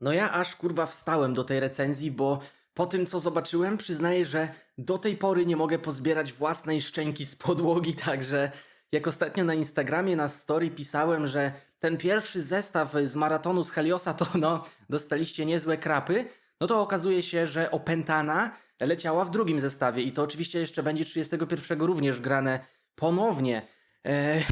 No ja aż kurwa wstałem do tej recenzji, bo po tym co zobaczyłem przyznaję, że do tej pory nie mogę pozbierać własnej szczęki z podłogi, także jak ostatnio na Instagramie na story pisałem, że ten pierwszy zestaw z maratonu z Heliosa to no dostaliście niezłe krapy, no to okazuje się, że opętana leciała w drugim zestawie i to oczywiście jeszcze będzie 31 również grane ponownie. Eee,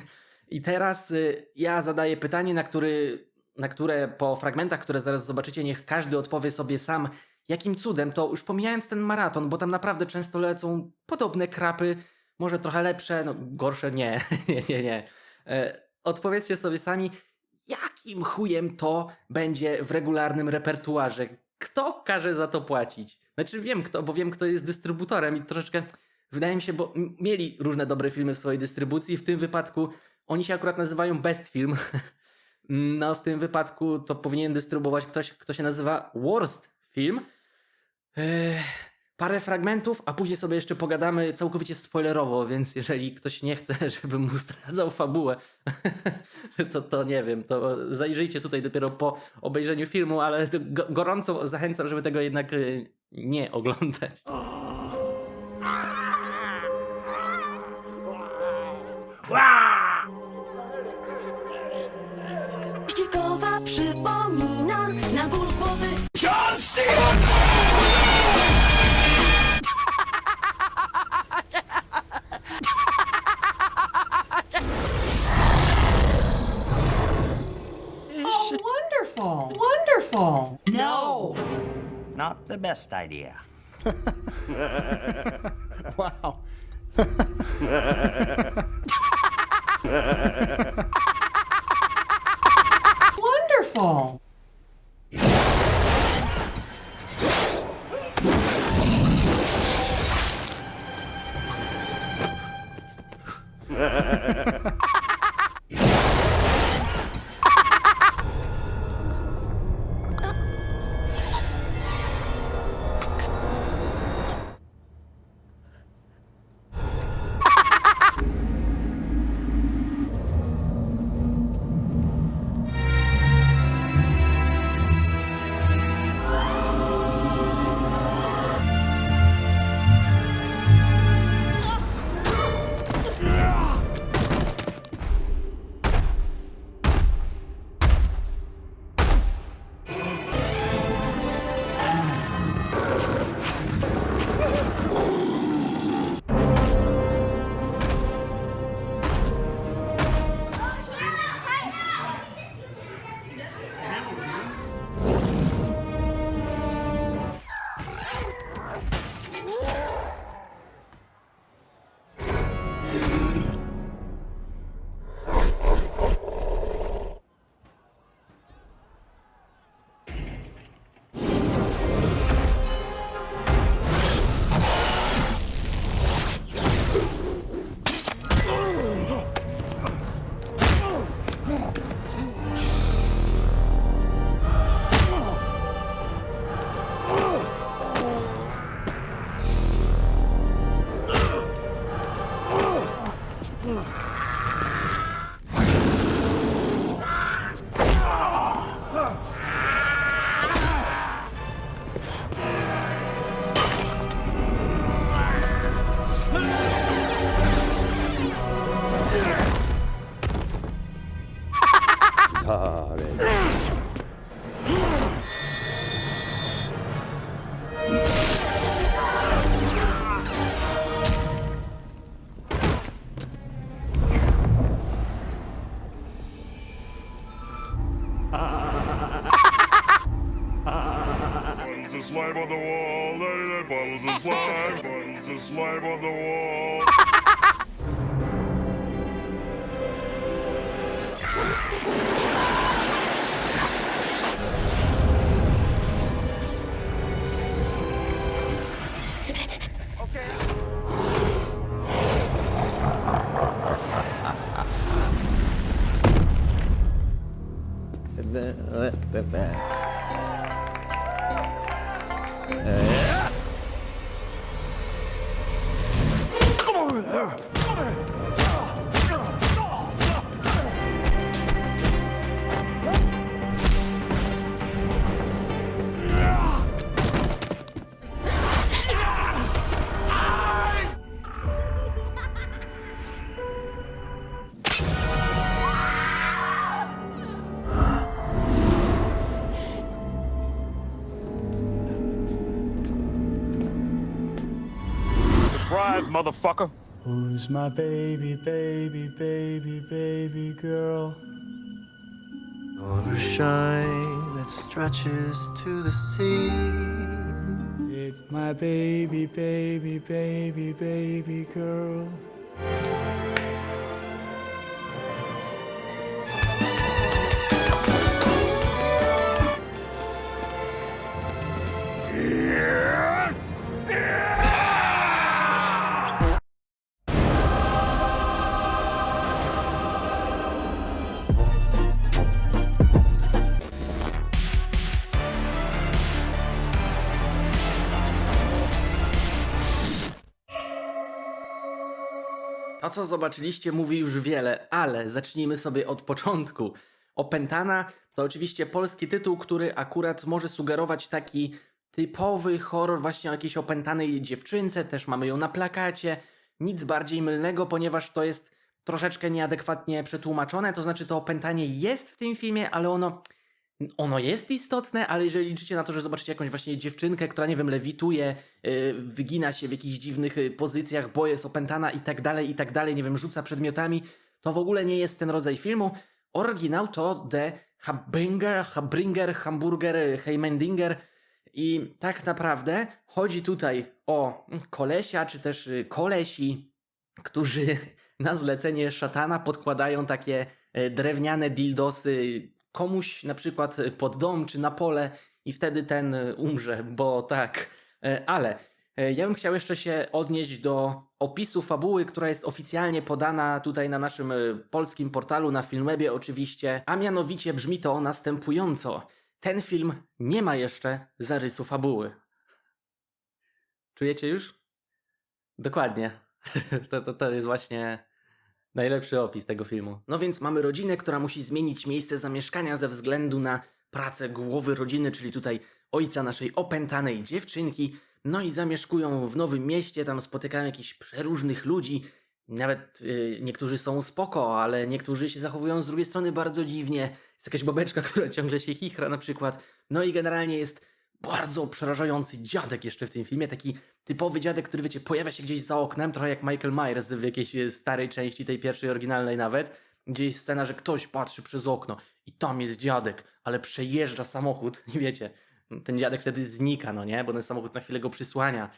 I teraz y, ja zadaję pytanie, na, który, na które po fragmentach, które zaraz zobaczycie, niech każdy odpowie sobie sam, jakim cudem to, już pomijając ten maraton, bo tam naprawdę często lecą podobne krapy, może trochę lepsze, no gorsze nie, nie, nie, nie. E, odpowiedzcie sobie sami, jakim chujem to będzie w regularnym repertuarze? Kto każe za to płacić? Znaczy wiem kto, bo wiem kto jest dystrybutorem i troszeczkę wydaje mi się, bo mieli różne dobre filmy w swojej dystrybucji, w tym wypadku oni się akurat nazywają Best Film. No w tym wypadku to powinien dystrybuować ktoś, kto się nazywa Worst Film. Parę fragmentów, a później sobie jeszcze pogadamy całkowicie spoilerowo, więc jeżeli ktoś nie chce, żebym mu zdradzał fabułę, to, to nie wiem, to zajrzyjcie tutaj dopiero po obejrzeniu filmu, ale gorąco zachęcam, żeby tego jednak y, nie oglądać. Głowy Oh, wonderful! Wonderful! No. Not the best idea. Wow. motherfucker. Who's my baby, baby, baby, baby girl? Over shine that stretches to the sea. It's my baby, baby, baby, baby girl. Co zobaczyliście, mówi już wiele, ale zacznijmy sobie od początku. Opętana to oczywiście polski tytuł, który akurat może sugerować taki typowy horror właśnie o jakiejś opętanej dziewczynce, też mamy ją na plakacie. Nic bardziej mylnego, ponieważ to jest troszeczkę nieadekwatnie przetłumaczone, to znaczy to opętanie jest w tym filmie, ale ono ono jest istotne, ale jeżeli liczycie na to, że zobaczycie jakąś właśnie dziewczynkę, która, nie wiem, lewituje, yy, wygina się w jakichś dziwnych yy, pozycjach, bo jest opętana i tak dalej, i tak dalej, nie wiem, rzuca przedmiotami, to w ogóle nie jest ten rodzaj filmu. Oryginał to The Habringer, Habringer, Hamburger, yy, Heimendinger i tak naprawdę chodzi tutaj o kolesia, czy też kolesi, którzy na zlecenie szatana podkładają takie drewniane dildosy komuś na przykład pod dom czy na pole i wtedy ten e, umrze, bo tak. E, Ale e, ja bym chciał jeszcze się odnieść do opisu fabuły, która jest oficjalnie podana tutaj na naszym e, polskim portalu, na Filmwebie oczywiście, a mianowicie brzmi to następująco. Ten film nie ma jeszcze zarysu fabuły. Czujecie już? Dokładnie. To, to, to jest właśnie najlepszy opis tego filmu. No więc mamy rodzinę, która musi zmienić miejsce zamieszkania ze względu na pracę głowy rodziny, czyli tutaj ojca naszej opętanej dziewczynki. No i zamieszkują w nowym mieście, tam spotykają jakichś przeróżnych ludzi. Nawet yy, niektórzy są spoko, ale niektórzy się zachowują z drugiej strony bardzo dziwnie. Jest jakaś babeczka, która ciągle się chichra na przykład. No i generalnie jest bardzo przerażający dziadek jeszcze w tym filmie, taki typowy dziadek, który wiecie, pojawia się gdzieś za oknem, trochę jak Michael Myers w jakiejś e, starej części, tej pierwszej oryginalnej nawet, gdzie jest scena, że ktoś patrzy przez okno i tam jest dziadek, ale przejeżdża samochód i wiecie, ten dziadek wtedy znika, no nie, bo ten samochód na chwilę go przysłania.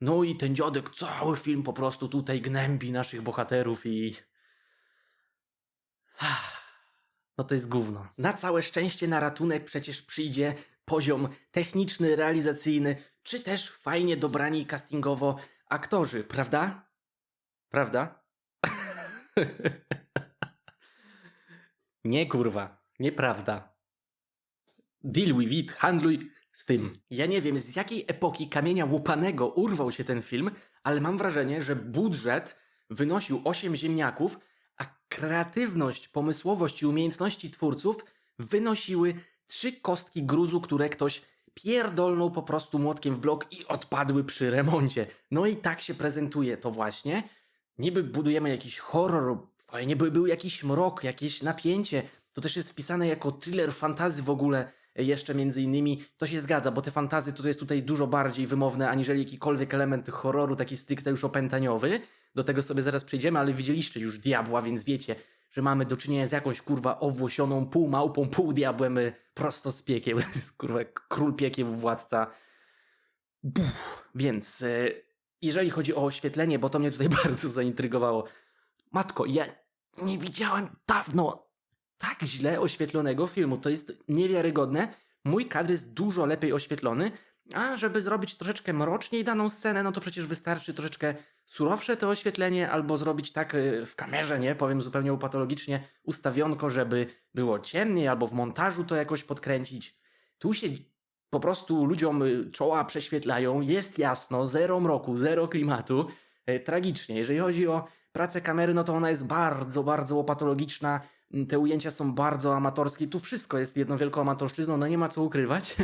No i ten dziadek cały film po prostu tutaj gnębi naszych bohaterów i... No to jest gówno. Na całe szczęście na ratunek przecież przyjdzie poziom techniczny, realizacyjny, czy też fajnie dobrani castingowo aktorzy, prawda? Prawda? nie kurwa, nieprawda. Deal with it, handluj z tym. Ja nie wiem, z jakiej epoki kamienia łupanego urwał się ten film, ale mam wrażenie, że budżet wynosił 8 ziemniaków, a kreatywność, pomysłowość i umiejętności twórców wynosiły trzy kostki gruzu, które ktoś pierdolnął po prostu młotkiem w blok i odpadły przy remoncie. No i tak się prezentuje to właśnie. Niby budujemy jakiś horror, fajnie by był jakiś mrok, jakieś napięcie. To też jest wpisane jako thriller fantazy w ogóle jeszcze między innymi. To się zgadza, bo te fantazy to jest tutaj dużo bardziej wymowne aniżeli jakikolwiek element horroru, taki stricte już opętaniowy. Do tego sobie zaraz przejdziemy, ale widzieliście już diabła, więc wiecie, że mamy do czynienia z jakąś kurwa owłosioną pół małpą, pół diabłem y, prosto z piekieł. Kurwa król piekieł, władca. Buh. Więc y, jeżeli chodzi o oświetlenie, bo to mnie tutaj bardzo zaintrygowało. Matko, ja nie widziałem dawno tak źle oświetlonego filmu. To jest niewiarygodne. Mój kadr jest dużo lepiej oświetlony, a żeby zrobić troszeczkę mroczniej daną scenę, no to przecież wystarczy troszeczkę surowsze to oświetlenie, albo zrobić tak y, w kamerze, nie? Powiem zupełnie upatologicznie, ustawionko, żeby było ciemniej, albo w montażu to jakoś podkręcić. Tu się po prostu ludziom y, czoła prześwietlają, jest jasno, zero mroku, zero klimatu. Y, Tragicznie. Jeżeli chodzi o pracę kamery, no to ona jest bardzo, bardzo opatologiczna. Mm, Te ujęcia są bardzo amatorskie. Tu wszystko jest jedną wielką amatorszczyzną, no nie ma co ukrywać.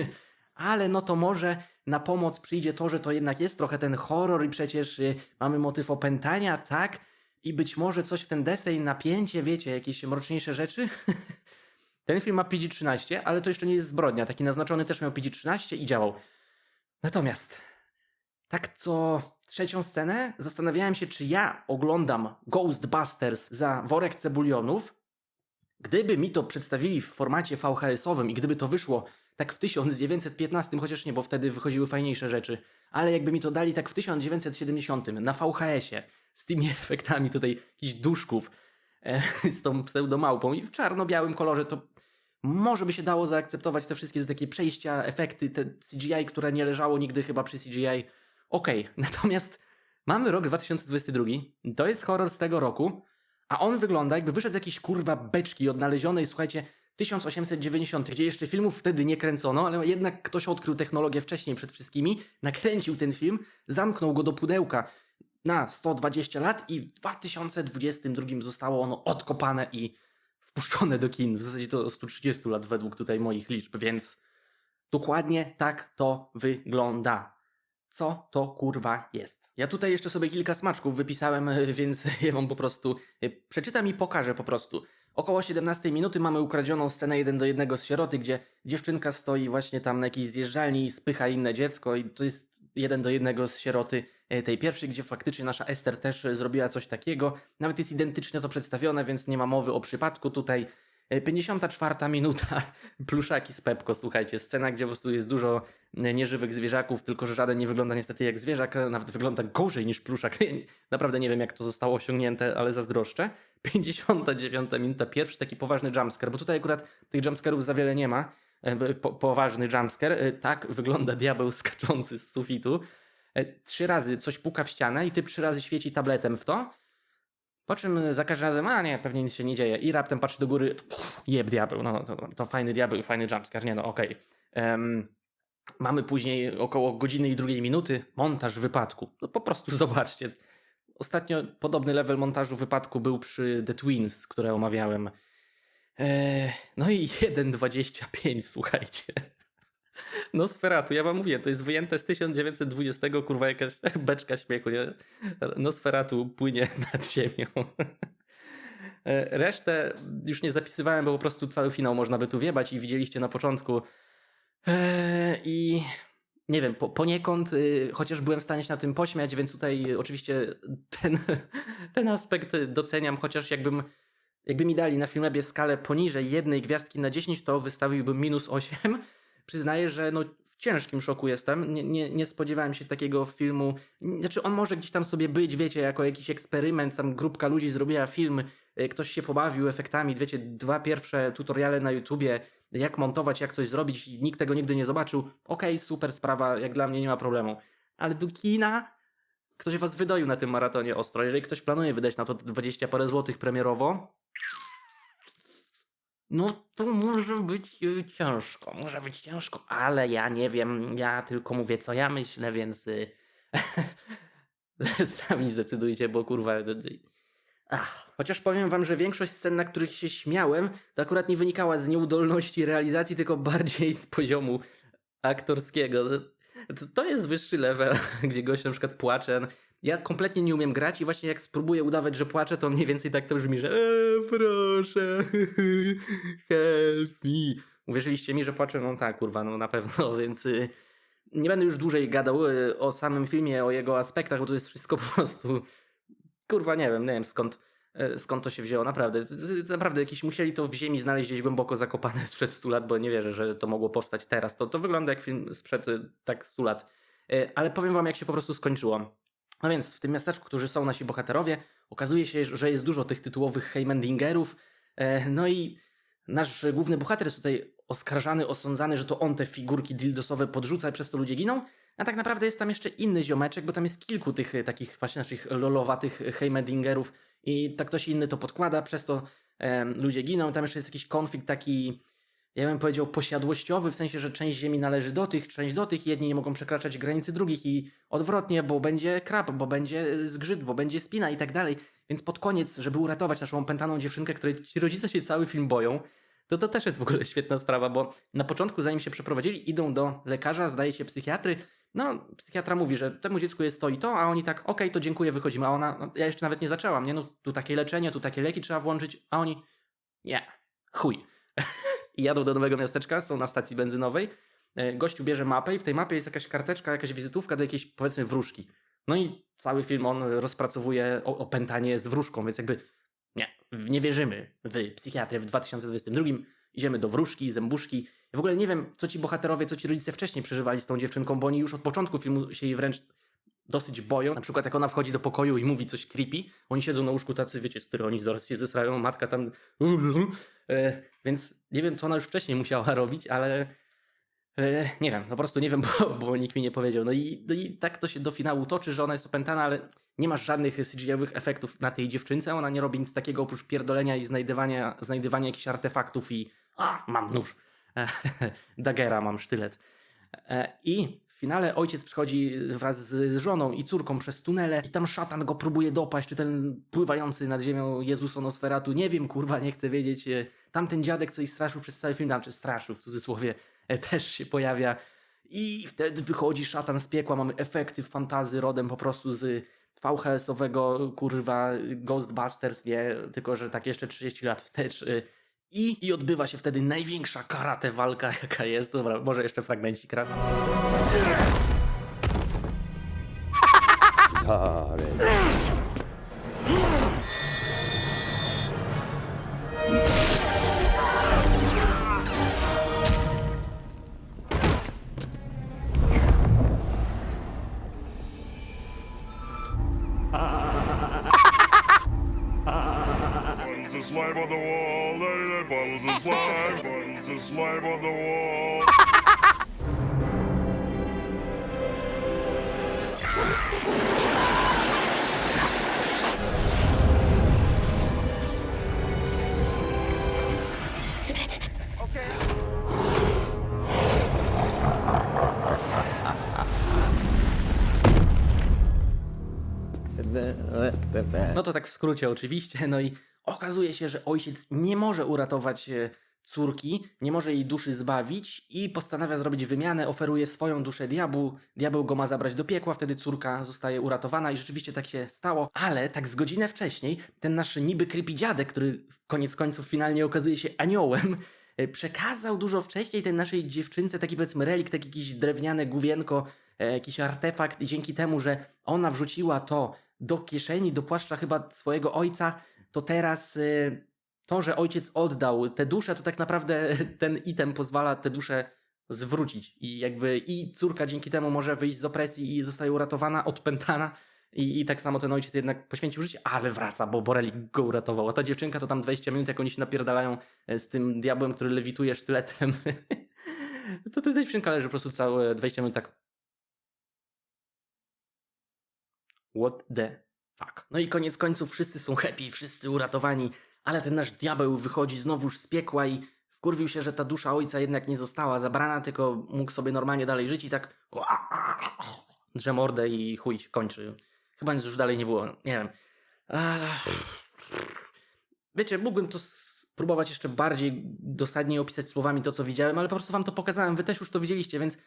Ale no to może na pomoc przyjdzie to, że to jednak jest trochę ten horror i przecież y, mamy motyw opętania, tak? I być może coś w ten deseń, napięcie, wiecie, jakieś mroczniejsze rzeczy. ten film ma PG-13, ale to jeszcze nie jest zbrodnia. Taki naznaczony też miał PG-13 i działał. Natomiast tak co trzecią scenę zastanawiałem się, czy ja oglądam Ghostbusters za worek cebulionów, Gdyby mi to przedstawili w formacie VHS-owym i gdyby to wyszło tak w 1915, chociaż nie, bo wtedy wychodziły fajniejsze rzeczy, ale jakby mi to dali tak w 1970 na VHS-ie z tymi efektami tutaj jakichś duszków, e, z tą pseudomałpą i w czarno-białym kolorze, to może by się dało zaakceptować te wszystkie takie przejścia, efekty, te CGI, które nie leżało nigdy chyba przy CGI. Okej, natomiast mamy rok 2022, to jest horror z tego roku, a on wygląda jakby wyszedł z jakiejś kurwa beczki odnalezionej, słuchajcie, 1890, gdzie jeszcze filmów wtedy nie kręcono, ale jednak ktoś odkrył technologię wcześniej przed wszystkimi, nakręcił ten film, zamknął go do pudełka na 120 lat i w 2022 zostało ono odkopane i wpuszczone do kin. W zasadzie to 130 lat według tutaj moich liczb, więc dokładnie tak to wygląda co to kurwa jest. Ja tutaj jeszcze sobie kilka smaczków wypisałem, więc je wam po prostu e, przeczytam i pokażę po prostu. Około 17 minuty mamy ukradzioną scenę jeden do jednego z sieroty, gdzie dziewczynka stoi właśnie tam na jakiejś zjeżdżalni i spycha inne dziecko i to jest jeden do jednego z sieroty e, tej pierwszej, gdzie faktycznie nasza Ester też zrobiła coś takiego. Nawet jest identycznie to przedstawione, więc nie ma mowy o przypadku tutaj. E, 54 minuta, pluszaki z Pepko, słuchajcie, scena, gdzie po prostu jest dużo e, nieżywych zwierzaków, tylko że żaden nie wygląda niestety jak zwierzak, a nawet wygląda gorzej niż pluszak. Naprawdę nie wiem, jak to zostało osiągnięte, ale zazdroszczę. 59 minuta, pierwszy taki poważny jumpscare, bo tutaj akurat tych jumpscarów za wiele nie ma. E, Po, poważny jumpscare. E, Tak wygląda diabeł skaczący z sufitu. E, Trzy razy coś puka w ścianę i typ trzy razy świeci tabletem w to. Po czym za każdym razem, a nie, pewnie nic się nie dzieje. I raptem patrzy do góry, pff, jeb diabeł, no to, to fajny diabeł, fajny jumpscare, nie no, okej. Em, mamy później około godziny i drugiej minuty montaż wypadku. No po prostu zobaczcie. Ostatnio podobny level montażu wypadku był przy The Twins, które omawiałem. Eee, no i 1.25, słuchajcie. No Sferatu, ja wam mówię, to jest wyjęte z 1920, kurwa jakaś beczka śmiechu, nie? Nosferatu płynie nad ziemią. E, Resztę już nie zapisywałem, bo po prostu cały finał można by tu wiebać i widzieliście na początku. E, I nie wiem, po, poniekąd, y, chociaż byłem w stanie się na tym pośmiać, więc tutaj y, oczywiście ten, ten aspekt doceniam, chociaż jakbym, jakby mi dali na Filmebie skalę poniżej jednej gwiazdki na 10, to wystawiłbym minus 8. Przyznaję, że no, w ciężkim szoku jestem. Nie, nie, nie spodziewałem się takiego filmu. Znaczy, on może gdzieś tam sobie być, wiecie, jako jakiś eksperyment. Tam grupka ludzi zrobiła film, y, ktoś się pobawił efektami. Wiecie, dwa pierwsze tutoriale na YouTubie, jak montować, jak coś zrobić. i Nikt tego nigdy nie zobaczył. Okej, super sprawa, jak dla mnie nie ma problemu. Ale do kina ktoś was wydoił na tym maratonie ostro. Jeżeli ktoś planuje wydać na to 20 parę złotych premierowo, no to może być y, ciężko, może być ciężko, ale ja nie wiem, ja tylko mówię co ja myślę, więc y, sami zdecydujcie, bo kurwa... y, Ach, chociaż powiem wam, że większość scen, na których się śmiałem, to akurat nie wynikała z nieudolności realizacji, tylko bardziej z poziomu aktorskiego. To, to jest wyższy level, gdzie gość na przykład płacze. Ja kompletnie nie umiem grać i właśnie jak spróbuję udawać, że płaczę, to mniej więcej tak to brzmi, że eee, proszę, help me. Uwierzyliście mi, że płaczę? No tak, kurwa, no na pewno, więc y, nie będę już dłużej gadał y, o samym filmie, o jego aspektach, bo to jest wszystko po prostu, kurwa, nie wiem, nie wiem skąd, skąd to się wzięło, naprawdę. Naprawdę, jakiś musieli to w ziemi znaleźć gdzieś głęboko zakopane sprzed 100 lat, bo nie wierzę, że to mogło powstać teraz. To, to wygląda jak film sprzed y, tak 100 lat. Y, Ale powiem wam, jak się po prostu skończyło. No więc w tym miasteczku, którzy są nasi bohaterowie, okazuje się, że jest dużo tych tytułowych Heimendingerów. E, No i nasz główny bohater jest tutaj oskarżany, osądzany, że to on te figurki dildosowe podrzuca i przez to ludzie giną. A tak naprawdę jest tam jeszcze inny ziomeczek, bo tam jest kilku tych e, takich właśnie naszych lolowatych Heimendingerów i tak ktoś inny to podkłada, przez to ludzie giną. Tam jeszcze jest jakiś konflikt taki, ja bym powiedział, posiadłościowy, w sensie, że część ziemi należy do tych, część do tych, jedni nie mogą przekraczać granicy drugich i odwrotnie, bo będzie krab, bo będzie zgrzyt, bo będzie spina i tak dalej. Więc pod koniec, żeby uratować naszą opętaną dziewczynkę, której ci rodzice się cały film boją, to to też jest w ogóle świetna sprawa, bo na początku, zanim się przeprowadzili, idą do lekarza, zdaje się psychiatry. No, psychiatra mówi, że temu dziecku jest to i to, a oni tak, okej, to dziękuję, wychodzimy. A ona, no, ja jeszcze nawet nie zaczęłam, nie? No, tu takie leczenie, tu takie leki trzeba włączyć, a oni, nie, chuj. I jadą do nowego miasteczka, są na stacji benzynowej. e, gościu bierze mapę i w tej mapie jest jakaś karteczka, jakaś wizytówka do jakiejś powiedzmy wróżki. No i cały film on rozpracowuje opętanie z wróżką, więc jakby nie, nie wierzymy w psychiatrię w 2022. Idziemy do wróżki, zębuszki. Ja w ogóle nie wiem, co ci bohaterowie, co ci rodzice wcześniej przeżywali z tą dziewczynką, bo oni już od początku filmu się jej wręcz dosyć boją. Na przykład jak ona wchodzi do pokoju i mówi coś creepy, oni siedzą na łóżku tacy, wiecie, z których oni zaraz się zesrają, matka tam... E, więc nie wiem, co ona już wcześniej musiała robić, ale e, nie wiem, po prostu nie wiem, bo, bo nikt mi nie powiedział. No i, no i tak to się do finału toczy, że ona jest opętana, ale nie masz żadnych CGI-owych efektów na tej dziewczynce, ona nie robi nic takiego oprócz pierdolenia i znajdywania, znajdywania jakichś artefaktów i a, mam nóż, dagera, mam sztylet. E, I w finale ojciec przychodzi wraz z żoną i córką przez tunele i tam szatan go próbuje dopaść, czy ten pływający nad ziemią Jezus Onosferatu, nie wiem, kurwa, nie chcę wiedzieć. E, Tamten dziadek, co straszył przez cały film, tam, czy straszył w cudzysłowie, e, też się pojawia. I wtedy wychodzi szatan z piekła, mamy efekty fantazy rodem po prostu z VHS-owego, kurwa, Ghostbusters, nie? Tylko, że tak jeszcze 30 lat wstecz. I, I odbywa się wtedy największa karate walka, jaka jest. Dobra, może jeszcze fragmencik raz. Buttons bottles of slime, buttons of slime on the wall. No to tak w skrócie oczywiście. No i okazuje się, że ojciec nie może uratować e, córki, nie może jej duszy zbawić i postanawia zrobić wymianę, oferuje swoją duszę diabłu. Diabeł go ma zabrać do piekła, wtedy córka zostaje uratowana i rzeczywiście tak się stało. Ale tak z godzinę wcześniej ten nasz niby creepy dziadek, który koniec końców finalnie okazuje się aniołem, e, przekazał dużo wcześniej tej naszej dziewczynce taki powiedzmy relikt, taki jakiś drewniane główienko, e, jakiś artefakt i dzięki temu, że ona wrzuciła to do kieszeni, do płaszcza chyba swojego ojca, to teraz y, to, że ojciec oddał tę duszę, to tak naprawdę ten item pozwala tę duszę zwrócić. I jakby i córka dzięki temu może wyjść z opresji i zostaje uratowana, odpętana. I, I tak samo ten ojciec jednak poświęcił życie, ale wraca, bo Borelik go uratował. A ta dziewczynka to tam 20 minut, jak oni się napierdalają e, z tym diabłem, który lewituje sztyletem. to ta dziewczynka leży po prostu całe 20 minut tak What the fuck. No i koniec końców wszyscy są happy, wszyscy uratowani, ale ten nasz diabeł wychodzi znowuż z piekła i wkurwił się, że ta dusza ojca jednak nie została zabrana, tylko mógł sobie normalnie dalej żyć i tak drze mordę i chuj kończy. Chyba nic już dalej nie było, nie wiem. Wiecie, mógłbym to spróbować jeszcze bardziej dosadnie opisać słowami to, co widziałem, ale po prostu wam to pokazałem, wy też już to widzieliście, więc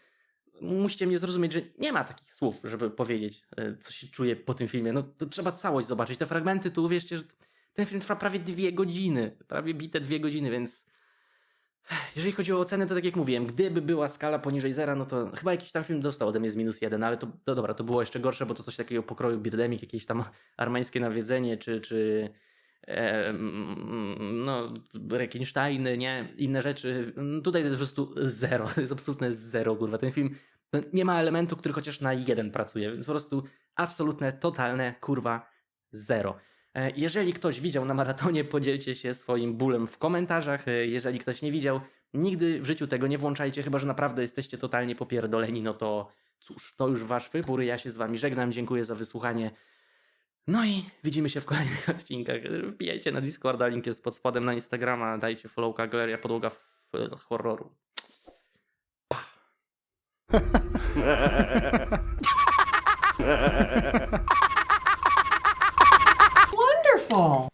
musicie mnie zrozumieć, że nie ma takich słów, żeby powiedzieć, e, co się czuje po tym filmie. No to trzeba całość zobaczyć. Te fragmenty, to uwierzcie, że ten film trwa prawie dwie godziny. Prawie bite dwie godziny, więc jeżeli chodzi o oceny, to tak jak mówiłem, gdyby była skala poniżej zera, no to chyba jakiś tam film dostał ode mnie z minus jeden, ale to, to dobra, to było jeszcze gorsze, bo to coś takiego pokroju Birdemic, jakieś tam armeńskie nawiedzenie, czy, czy no, Rekinsteiny, nie? Inne rzeczy. Mm, Tutaj to jest po prostu zero. To jest absolutne zero, kurwa. Ten film no, nie ma elementu, który chociaż na jeden pracuje, więc po prostu absolutne, totalne, kurwa, zero. E, Jeżeli ktoś widział na maratonie, podzielcie się swoim bólem w komentarzach. E, Jeżeli ktoś nie widział, nigdy w życiu tego nie włączajcie, chyba że naprawdę jesteście totalnie popierdoleni, no to cóż, to już wasz wybór. Ja się z wami żegnam, dziękuję za wysłuchanie. No i widzimy się w kolejnych odcinkach. Wbijajcie na Discorda, link jest pod spodem na Instagrama, dajcie followka Galeria Podłoga Horroru. Pa. Wonderful.